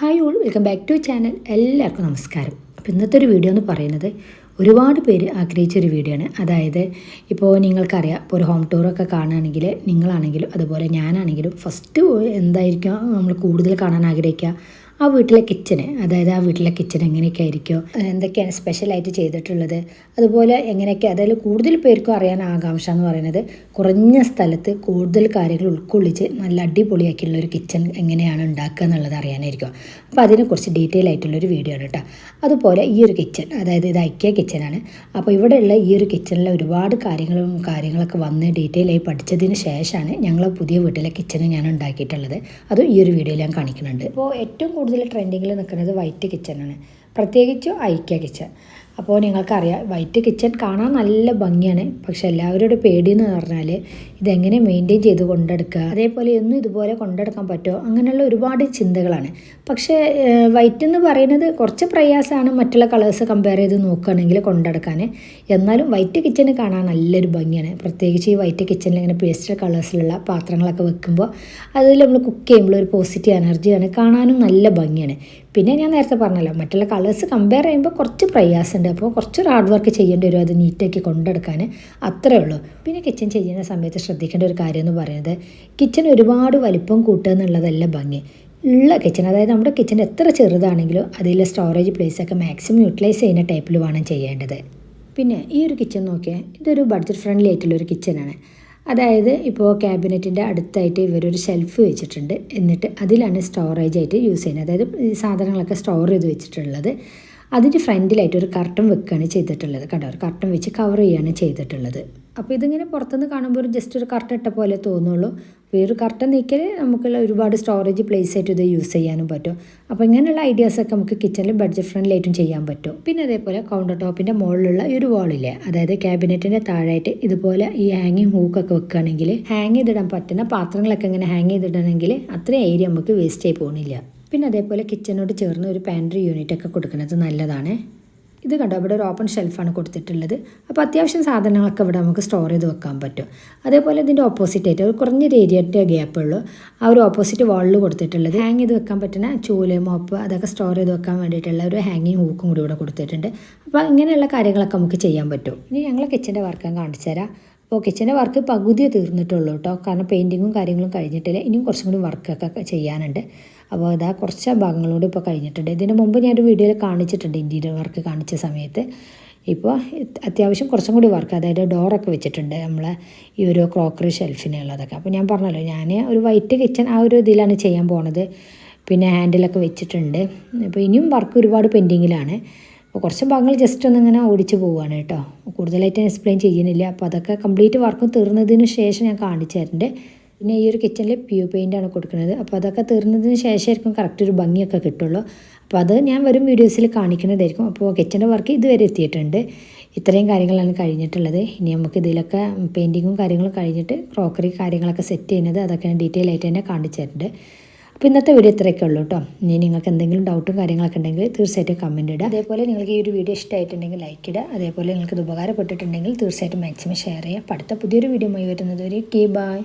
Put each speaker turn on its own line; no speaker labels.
Hi all welcome back to channel എല്ലാവർക്കും നമസ്കാരം. അപ്പോൾ ഇന്നത്തെ ഒരു വീഡിയോ എന്ന് പറയുന്നത് ഒരുപാട് പേര് ആഗ്രഹിച്ച ഒരു വീഡിയോ ആണ്. അതായത് ഇപ്പോൾ നിങ്ങൾക്കറിയാം ഇപ്പോൾ ഒരു ഹോം ടൂറൊക്കെ കാണുകയാണെങ്കിൽ നിങ്ങളാണെങ്കിലും അതുപോലെ ഞാനാണെങ്കിലും ഫസ്റ്റ് എന്തായിരിക്കും നമ്മൾ കൂടുതൽ കാണാൻ ആഗ്രഹിക്കുക? ആ വീട്ടിലെ കിച്ചന് അതായത് ആ വീട്ടിലെ കിച്ചൺ എങ്ങനെയൊക്കെ എന്തൊക്കെയാണ് സ്പെഷ്യലായിട്ട് ചെയ്തിട്ടുള്ളത് അതുപോലെ എങ്ങനെയൊക്കെ അതായത് കൂടുതൽ പേർക്കും അറിയാൻ ആകാംക്ഷ എന്ന് പറയുന്നത് കുറഞ്ഞ സ്ഥലത്ത് കൂടുതൽ കാര്യങ്ങൾ ഉൾക്കൊള്ളിച്ച് നല്ല അടിപൊളിയാക്കിയുള്ള ഒരു കിച്ചൺ എങ്ങനെയാണ് ഉണ്ടാക്കുക എന്നുള്ളത് അറിയാനായിരിക്കും. അപ്പോൾ അതിനെക്കുറിച്ച് ഡീറ്റെയിൽ ആയിട്ടുള്ളൊരു വീഡിയോ ആണ് കേട്ടോ അതുപോലെ ഈ ഒരു കിച്ചൺ അതായത് ഇത് ഐക്യ കിച്ചനാണ് അപ്പോൾ ഇവിടെയുള്ള ഈ ഒരു കിച്ചണിലെ ഒരുപാട് കാര്യങ്ങളും കാര്യങ്ങളൊക്കെ വന്ന് ഡീറ്റെയിൽ ആയി പഠിച്ചതിന് ശേഷമാണ് ഞങ്ങളെ പുതിയ വീട്ടിലെ കിച്ചൺ ഞാൻ ഉണ്ടാക്കിയിട്ടുള്ളത്. അത് ഈ ഒരു വീഡിയോയിൽ ഞാൻ കാണിക്കുന്നുണ്ട്. അപ്പോൾ ഏറ്റവും കൂടുതൽ ട്രെൻഡിങ്ങിൽ നിൽക്കുന്നത് വൈറ്റ് കിച്ചണാണ് പ്രത്യേകിച്ചും ഐക്യ കിച്ചൺ അപ്പോൾ നിങ്ങൾക്കറിയാം വൈറ്റ് കിച്ചൺ കാണാൻ നല്ല ഭംഗിയാണ്. പക്ഷെ എല്ലാവരുടെ എന്ന് പറഞ്ഞാൽ ഇതെങ്ങനെ മെയിന്റെയിൻ ചെയ്ത് കൊണ്ടെടുക്കുക അതേപോലെ ഒന്നും ഇതുപോലെ കൊണ്ടെടുക്കാൻ പറ്റുമോ അങ്ങനെയുള്ള ഒരുപാട് ചിന്തകളാണ്. പക്ഷേ വൈറ്റ് എന്ന് പറയുന്നത് കുറച്ച് പ്രയാസമാണ് മറ്റുള്ള കളേഴ്സ് കമ്പയർ ചെയ്ത് നോക്കുകയാണെങ്കിൽ കൊണ്ടെടുക്കാൻ എന്നാലും വൈറ്റ് കിച്ചൺ കാണാൻ നല്ലൊരു ഭംഗിയാണ്. പ്രത്യേകിച്ച് ഈ വൈറ്റ് കിച്ചണിൽ ഇങ്ങനെ പേസ്റ്റൽ കളേഴ്സിലുള്ള പാത്രങ്ങളൊക്കെ വെക്കുമ്പോൾ അതിൽ നമ്മൾ കുക്ക് ചെയ്യുമ്പോൾ ഒരു പോസിറ്റീവ് എനർജിയാണ് കാണാനും നല്ല ഭംഗിയാണ്. പിന്നെ ഞാൻ നേരത്തെ പറഞ്ഞല്ലോ മറ്റുള്ള കളേഴ്സ് കമ്പയർ ചെയ്യുമ്പോൾ കുറച്ച് പ്രയാസമുണ്ട് അപ്പോൾ കുറച്ചൊരു ഹാർഡ് വർക്ക് ചെയ്യേണ്ടി വരും അത് നീറ്റാക്കി കൊണ്ടെടുക്കാൻ. അത്രേ ഉള്ളൂ. പിന്നെ കിച്ചൺ ചെയ്യുന്ന സമയത്ത് ശ്രദ്ധിക്കേണ്ട ഒരു കാര്യം എന്ന് പറയുന്നത് കിച്ചൺ ഒരുപാട് വലിപ്പം കൂട്ടുക എന്നുള്ളതല്ല ഭംഗി. ഉള്ള കിച്ചൺ അതായത് നമ്മുടെ കിച്ചൺ എത്ര ചെറുതാണെങ്കിലും അതിലെ സ്റ്റോറേജ് പ്ലേസൊക്കെ മാക്സിമം യൂട്ടിലൈസ് ചെയ്യുന്ന ടൈപ്പിൽ വേണം ചെയ്യേണ്ടത്. പിന്നെ ഈ ഒരു കിച്ചൺ നോക്കിയാൽ ഇതൊരു ബഡ്ജറ്റ് ഫ്രണ്ട്ലി ആയിട്ടുള്ള ഒരു കിച്ചണാണ് അതായത് ഇപ്പോൾ ക്യാബിനറ്റിന്റെ അടുത്തായിട്ട് ഇവരൊരു ഷെൽഫ് വെച്ചിട്ടുണ്ട്. എന്നിട്ട് അതിലാണ് സ്റ്റോറേജ് ആയിട്ട് യൂസ് ചെയ്യുന്നത്. അതായത് ഈ സാധനങ്ങളൊക്കെ സ്റ്റോർ ചെയ്ത് വെച്ചിട്ടുള്ളത്. അതിന്റെ ഫ്രണ്ടിലായിട്ട് ഒരു കർട്ടൻ വെക്കുകയാണ് ചെയ്തിട്ടുള്ളത്. കണ്ടോ? ഒരു കർട്ടൻ വെച്ച് കവർ ചെയ്യുകയാണ് ചെയ്തിട്ടുള്ളത്. അപ്പോൾ ഇതിങ്ങനെ പുറത്തുനിന്ന് കാണുമ്പോൾ ഒരു ജസ്റ്റ് ഒരു കർട്ടൻ ഇട്ട പോലെ തോന്നുള്ളൂ. അപ്പോൾ ഈ ഒരു കർട്ടൻ നീക്കൽ നമുക്കുള്ള ഒരുപാട് സ്റ്റോറേജ് പ്ലേസ് ആയിട്ട് ഇത് യൂസ് ചെയ്യാനും പറ്റും. അപ്പോൾ ഇങ്ങനെയുള്ള ഐഡിയാസൊക്കെ നമുക്ക് കിച്ചണിൽ ബഡ്ജറ്റ് ഫ്രണ്ട്ലി ആയിട്ടും ചെയ്യാൻ പറ്റും. പിന്നെ അതേപോലെ കൗണ്ടർ ടോപ്പിന്റെ മുകളിലുള്ള ഈ ഒരു വാളില്ലേ അതായത് ക്യാബിനറ്റിന്റെ താഴായിട്ട് ഇതുപോലെ ഈ ഹാങ്ങിങ് ഹൂക്കൊക്കെ വെക്കുകയാണെങ്കിൽ ഹാങ് ചെയ്തിടാൻ പറ്റുന്ന പാത്രങ്ങളൊക്കെ ഇങ്ങനെ ഹാങ് ചെയ്തിടണമെങ്കിൽ അത്രയും ഏരിയ നമുക്ക് വേസ്റ്റ് ആയി പോകുന്നില്ല പിന്നെ അതേപോലെ കിച്ചനോട് ചേർന്ന് ഒരു പാൻട്രി യൂണിറ്റ് ഒക്കെ കൊടുക്കുന്നത് നല്ലതാണ്. ഇത് കണ്ടോ? ഇവിടെ ഒരു ഓപ്പൺ ഷെൽഫാണ് കൊടുത്തിട്ടുള്ളത്. അപ്പോൾ അത്യാവശ്യം സാധനങ്ങളൊക്കെ ഇവിടെ നമുക്ക് സ്റ്റോർ ചെയ്ത് വെക്കാൻ പറ്റും. അതേപോലെ ഇതിന്റെ ഓപ്പോസിറ്റ് ആയിട്ട് ഒരു കുറഞ്ഞ ഏരിയന്റെ ഗ്യാപ്പ് ഉള്ളൂ. ആ ഒരു ഓപ്പോസിറ്റ് വാളിൽ കൊടുത്തിട്ടുള്ളത്. ഹാങ് ചെയ്ത് വെക്കാൻ പറ്റുന്ന ചൂൽ മോപ്പ് അതൊക്കെ സ്റ്റോർ ചെയ്ത് വെക്കാൻ വേണ്ടിയിട്ടുള്ള ഒരു ഹാങ്ങിങ് ഹൂക്കും കൂടി ഇവിടെ കൊടുത്തിട്ടുണ്ട്. അപ്പോൾ ഇങ്ങനെയുള്ള കാര്യങ്ങളൊക്കെ നമുക്ക് ചെയ്യാൻ പറ്റും. ഇനി ഞങ്ങൾ കിച്ചന്റെ വർക്കം കാണിച്ചു തരാം അപ്പോൾ കിച്ചന്റെ വർക്ക് പകുതിയേ തീർന്നിട്ടുള്ളൂ കേട്ടോ. കാരണം പെയിന്റിങ്ങും കാര്യങ്ങളും കഴിഞ്ഞിട്ടില്ല. ഇനിയും കുറച്ചും കൂടി വർക്കൊക്കെ ചെയ്യാനുണ്ട്. അപ്പോൾ അതാ കുറച്ച് ഭാഗങ്ങളോട് ഇപ്പോൾ കഴിഞ്ഞിട്ടുണ്ട്. ഇതിന് മുമ്പ് ഞാനൊരു വീഡിയോയിൽ കാണിച്ചിട്ടുണ്ട് ഇന്റീരിയർ വർക്ക് കാണിച്ച സമയത്ത്. ഇപ്പോൾ അത്യാവശ്യം കുറച്ചും കൂടി വർക്ക് അതായത് ഡോറൊക്കെ വെച്ചിട്ടുണ്ട് നമ്മളെ ഈ ഒരു ക്രോക്കറി ഷെൽഫിനുള്ളതൊക്കെ. അപ്പോൾ ഞാൻ പറഞ്ഞല്ലോ ഞാൻ ഒരു വൈറ്റ് കിച്ചൺ ആ ഒരു ഇതിലാണ് ചെയ്യാൻ പോണത്. പിന്നെ ഹാൻഡിലൊക്കെ വെച്ചിട്ടുണ്ട്. അപ്പോൾ ഇനിയും വർക്ക് ഒരുപാട് പെൻഡിങ്ങിലാണ്. അപ്പോൾ കുറച്ച് ഭാഗങ്ങൾ ജസ്റ്റ് ഒന്ന് ഇങ്ങനെ ഓടിച്ച് പോവുകയാണ് കേട്ടോ. കൂടുതലായിട്ട് എക്സ്പ്ലെയിൻ ചെയ്യുന്നില്ല. അപ്പോൾ അതൊക്കെ കംപ്ലീറ്റ് വർക്ക് തീർന്നതിന് ശേഷം ഞാൻ കാണിച്ചു പിന്നെ ഈ ഒരു കിച്ചണിൽ പ്യൂ ആണ് കൊടുക്കുന്നത്. അപ്പോൾ അതൊക്കെ തീർന്നതിന് ശേഷമായിരിക്കും കറക്റ്റ് ഒരു ഭംഗിയൊക്കെ കിട്ടുള്ളൂ. അപ്പോൾ അത് ഞാൻ വരും വീഡിയോസിൽ കാണിക്കുന്നതായിരിക്കും. അപ്പോൾ കിച്ചന്റെ വർക്ക് ഇതുവരെ എത്തിയിട്ടുണ്ട്. ഇത്രയും കാര്യങ്ങളാണ് കഴിഞ്ഞിട്ടുള്ളത്. ഇനി നമുക്ക് ഇതിലൊക്കെ പെയിന്റിങ്ങും കാര്യങ്ങളും കഴിഞ്ഞിട്ട് ക്രോക്കറി കാര്യങ്ങളൊക്കെ സെറ്റ് ചെയ്യുന്നത് അതൊക്കെ ഞാൻ ഡീറ്റെയിൽ ആയിട്ട് തന്നെ കാണിച്ചു അപ്പോൾ ഇന്നത്തെ വീഡിയോ ഇത്രയൊക്കെ ഉള്ളൂ കേട്ടോ ഇനി നിങ്ങൾക്ക് എന്തെങ്കിലും ഡൗട്ടും കാര്യങ്ങളൊക്കെ ഉണ്ടെങ്കിൽ തീർച്ചയായിട്ടും കമന്റ് ഇടുക. അതേപോലെ നിങ്ങൾക്ക് ഈ ഒരു വീഡിയോ ഇഷ്ടമായിട്ടുണ്ടെങ്കിൽ ലൈക്ക് ഇടുക. അതേപോലെ നിങ്ങൾക്ക് ഇത് ഉപകാരപ്പെട്ടിട്ടുണ്ടെങ്കിൽ തീർച്ചയായിട്ടും മാക്സിമം ഷെയർ ചെയ്യുക. അടുത്ത പുതിയൊരു വീഡിയോ ആയി വരുന്നത് വരെ കേ ബായ്